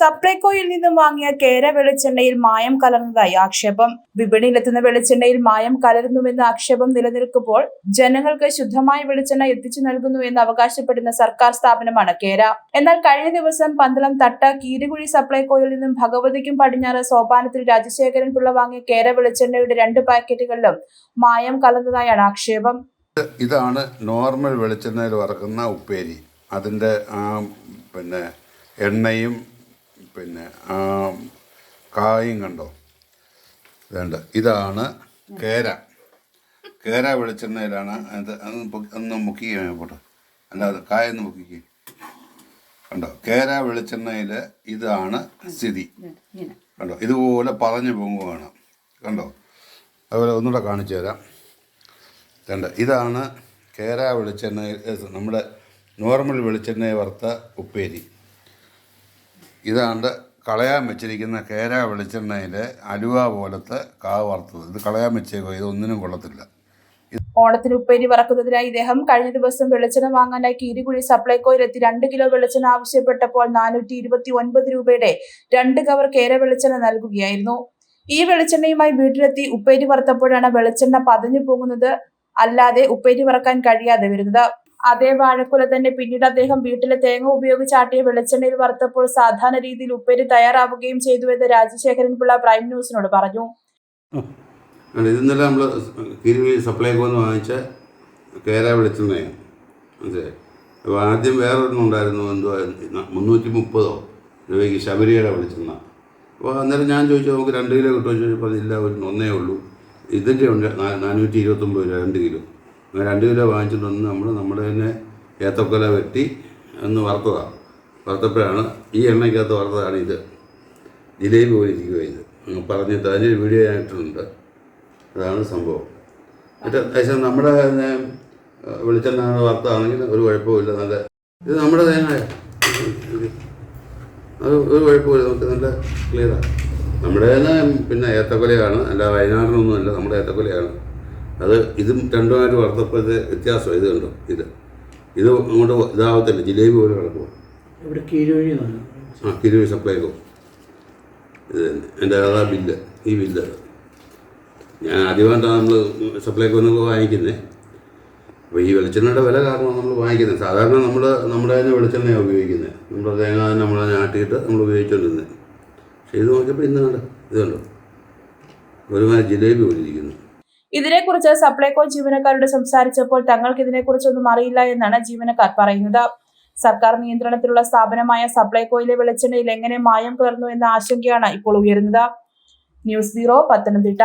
സപ്ലൈകോയിൽ നിന്നും വാങ്ങിയ കേര വെളിച്ചെണ്ണയിൽ മായം കലർന്നതായി ആക്ഷേപം. വിപണിയിലെത്തുന്ന വെളിച്ചെണ്ണയിൽ മായം കലരുന്നുവെന്ന ആക്ഷേപം നിലനിൽക്കുമ്പോൾ ജനങ്ങൾക്ക് ശുദ്ധമായ വെളിച്ചെണ്ണ എത്തിച്ചു നൽകുന്നു എന്ന് അവകാശപ്പെടുന്ന സർക്കാർ സ്ഥാപനമാണ് കേര. എന്നാൽ കഴിഞ്ഞ ദിവസം പന്തളം തട്ട കീരുകുഴി സപ്ലൈകോയിൽ നിന്നും ഭഗവതിക്കും പടിഞ്ഞാറ് സോപാനത്തിൽ രാജശേഖരൻ പിള്ള വാങ്ങിയ കേര വെളിച്ചെണ്ണയുടെ രണ്ട് പാക്കറ്റുകളിലും മായം കലർന്നതായാണ് ആക്ഷേപം. ഇതാണ് നോർമൽ വെളിച്ചെണ്ണയിൽ വറക്കുന്ന ഉപ്പേരി. അതിന്റെ ആ പിന്നെ എണ്ണയും പിന്നെ കായും കണ്ടോ? വേണ്ട. ഇതാണ് കേര. കേര വെളിച്ചെണ്ണയിലാണ്. ഒന്ന് മുക്കിക്കാൻ പോട്ടെ. അല്ലാതെ കായൊന്ന് മുക്കിക്ക് കണ്ടോ? കേര വെളിച്ചെണ്ണയിൽ ഇതാണ് സ്ഥിതി. കണ്ടോ? ഇതുപോലെ പറഞ്ഞു പോകുകയാണ് കണ്ടോ? അതുപോലെ ഒന്നുകൂടെ കാണിച്ചു തരാം. കണ്ട? ഇതാണ് കേര വെളിച്ചെണ്ണ ഏ, നമ്മുടെ നോർമൽ വെളിച്ചെണ്ണയെ വറുത്ത ഉപ്പേരി. ഇതാണ്ട് കളയാൻ വെച്ചിരിക്കുന്ന കേര വെളിച്ചെണ്ണയിൽ അലുവ പോലത്തെ കാവ് വറുത്തത്. ഇത് കളയാൻ വെച്ചേക്കോ ഇത് ഒന്നിനും കൊള്ളത്തില്ല. ഓണത്തിന് ഉപ്പേരി വറക്കുന്നതിനായി ഇദ്ദേഹം കഴിഞ്ഞ ദിവസം വെളിച്ചെണ്ണ വാങ്ങാനായി കീരികുഴി സപ്ലൈകോയിലെത്തി. രണ്ട് കിലോ വെളിച്ചെണ്ണ ആവശ്യപ്പെട്ടപ്പോൾ നാനൂറ്റി ഇരുപത്തി ഒൻപത് രൂപയുടെ രണ്ട് കവർ കേര വെളിച്ചെണ്ണ നൽകുകയായിരുന്നു. ഈ വെളിച്ചെണ്ണയുമായി വീട്ടിലെത്തി ഉപ്പേരി വറുത്തപ്പോഴാണ് വെളിച്ചെണ്ണ പതഞ്ഞു പോകുന്നത്. അല്ലാതെ ഉപ്പേരി വറക്കാൻ കഴിയാതെ വരുന്നത്. അതേ വാഴക്കുല തന്നെ പിന്നീട് അദ്ദേഹം വീട്ടിലെ തേങ്ങ ഉപയോഗിച്ച് ആട്ടിയ വെളിച്ചെണ്ണയിൽ വറുത്തപ്പോൾ സാധാരണ രീതിയിൽ ഉപ്പേരി തയ്യാറാവുകയും ചെയ്തുവെന്ന് രാജശേഖരൻ പിള്ള പ്രൈം ന്യൂസിനോട് പറഞ്ഞു. നമ്മൾ വാങ്ങിച്ച അപ്പോൾ ആദ്യം വേറൊരെണ്ണം ഉണ്ടായിരുന്നു എന്തോ മുന്നൂറ്റി മുപ്പതോ രൂപയ്ക്ക് ശബരിയുടെ വെളിച്ചെണ്ണ. അപ്പോൾ അന്നേരം ഞാൻ ചോദിച്ചു നമുക്ക് രണ്ട് കിലോ കിട്ടുമോ? ചോദിച്ചപ്പോൾ ഇല്ല ഒരു ഒന്നേ ഉള്ളൂ. ഇതിന്റെ ഉണ്ട് നാനൂറ്റി ഇരുപത്തൊമ്പത് രൂപ രണ്ട് കിലോ. രണ്ട് കിലോ വാങ്ങിച്ചിട്ട് വന്ന് നമ്മൾ നമ്മുടെ തന്നെ ഏത്തക്കൊല വെട്ടി ഒന്ന് വറുത്തതാണ് വറുത്തപ്പോഴാണ് ഈ എണ്ണയ്ക്കകത്ത് വറുത്തതാണ് ഇത്. ജിലേബി പോലെ ഇരിക്കുക ഇത് പറഞ്ഞിട്ട് അതിന്റെ വീഡിയോ ആയിട്ടുണ്ട്. അതാണ് സംഭവം. എന്നിട്ട് അത്യാവശ്യം നമ്മുടെ തന്നെ വെളിച്ചെണ്ണ വറുത്താണെങ്കിൽ ഒരു കുഴപ്പമില്ല നല്ല ഇത് നമ്മുടെ തന്നെ. അത് ഒരു കുഴപ്പമില്ല നമുക്ക് നല്ല ക്ലിയറാണ് നമ്മുടെ തന്നെ പിന്നെ ഏത്തക്കൊലയാണ്. അല്ല വയനാടിനൊന്നുമല്ല. നമ്മുടെ ഏത്തക്കൊലയാണ്. അത് ഇതും രണ്ടുമായിട്ട് വറുത്തപ്പോഴത്തെ വ്യത്യാസം. ഇത് കണ്ടോ? ഇത്. ഇത് അങ്ങോട്ട് ഇതാവത്തില്ല. ജിലേബി പോലെ കിടക്കുമോ ഇവിടെ കിരുവഴി ആ കിരുവി സപ്ലൈകോ ഇത് തന്നെ എന്റെ അതാ ബില്ല്. ഈ ബില്ല്. ഞാൻ ആദ്യമായിട്ടാണ് നമ്മൾ സപ്ലൈ എന്നൊക്കെ വാങ്ങിക്കുന്നത് അപ്പോൾ ഈ വെളിച്ചെണ്ണയുടെ വില കാരണം നമ്മൾ വാങ്ങിക്കുന്നത് സാധാരണ നമ്മൾ നമ്മുടെ തന്നെ വെളിച്ചെണ്ണയാണ് ഉപയോഗിക്കുന്നത് നമ്മുടെ തേങ്ങ തന്നെ നമ്മൾ തന്നെ ആട്ടിയിട്ട് നമ്മൾ ഉപയോഗിച്ചുകൊണ്ടിരുന്നത് പക്ഷേ ഇത് നോക്കിയപ്പോൾ ഇന്ന് കണ്ടോ? ഇത് കണ്ടോ? ഒരുമാതിരി ജിലേബി പോലെ ഇരിക്കുന്നു. ഇതിനെക്കുറിച്ച് സപ്ലൈകോ ജീവനക്കാരോട് സംസാരിച്ചപ്പോൾ തങ്ങൾക്ക് ഇതിനെക്കുറിച്ചൊന്നും അറിയില്ല എന്നാണ് ജീവനക്കാർ പറയുന്നത്. സർക്കാർ നിയന്ത്രണത്തിലുള്ള സ്ഥാപനമായ സപ്ലൈകോയിലെ വെളിച്ചെണ്ണയിൽ എങ്ങനെ മായം കലർന്നു എന്ന ആശങ്കയാണ് ഇപ്പോൾ ഉയരുന്നത്. News bureau Pathanamthitta.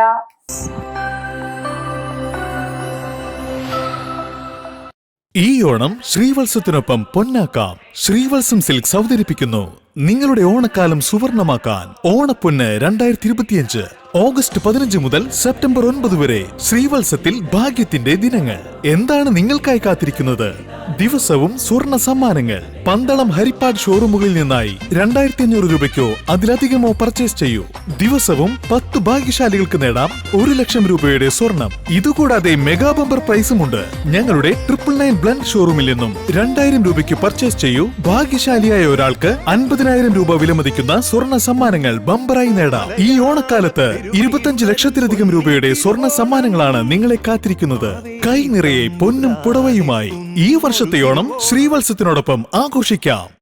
ഈ ഓണം ശ്രീവത്സത്തിനൊപ്പം പൊന്നാക്കാം. ശ്രീവത്സം സിൽക്സ് അവതരിപ്പിക്കുന്നു നിങ്ങളുടെ ഓണക്കാലം സുവർണമാക്കാൻ ഓണപ്പൊന്ന് രണ്ടായിരത്തി ഇരുപത്തിയഞ്ച് ഓഗസ്റ്റ് പതിനഞ്ച് മുതൽ സെപ്റ്റംബർ ഒൻപത് വരെ ശ്രീവത്സത്തിൽ ഭാഗ്യത്തിന്റെ ദിനങ്ങൾ. എന്താണ് നിങ്ങൾക്കായി കാത്തിരിക്കുന്നത്? ദിവസവും സ്വർണ സമ്മാനങ്ങൾ. പന്തളം ഹരിപ്പാട് ഷോറൂമുകളിൽ നിന്നായി രണ്ടായിരത്തി അഞ്ഞൂറ് രൂപയ്ക്കോ അതിലധികമോ പർച്ചേസ് ചെയ്യൂ. ദിവസവും പത്ത് ഭാഗ്യശാലികൾക്ക് നേടാം ഒരു ലക്ഷം രൂപയുടെ സ്വർണം. ഇതുകൂടാതെ മെഗാ ബമ്പർ പ്രൈസുമുണ്ട് ഞങ്ങളുടെ ട്രിപ്പിൾ നയൻ ബ്ലൻഡ് ഷോറൂമിൽ നിന്നും രണ്ടായിരം രൂപയ്ക്ക് പർച്ചേസ് ചെയ്യൂ. ഭാഗ്യശാലിയായ ഒരാൾക്ക് അൻപതിനായിരം രൂപ വിലമതിക്കുന്ന സ്വർണ സമ്മാനങ്ങൾ ബമ്പറായി നേടാം. ഈ ഓണക്കാലത്ത് ഇരുപത്തഞ്ച് ലക്ഷത്തിലധികം രൂപയുടെ സ്വർണ സമ്മാനങ്ങളാണ് നിങ്ങളെ കാത്തിരിക്കുന്നത്. കൈ നിറയെ പൊന്നും പുടവയുമായി ഈ വർഷത്തെ ഓണം ശ്രീവത്സത്തിനോടൊപ്പം ആഘോഷിക്കാം.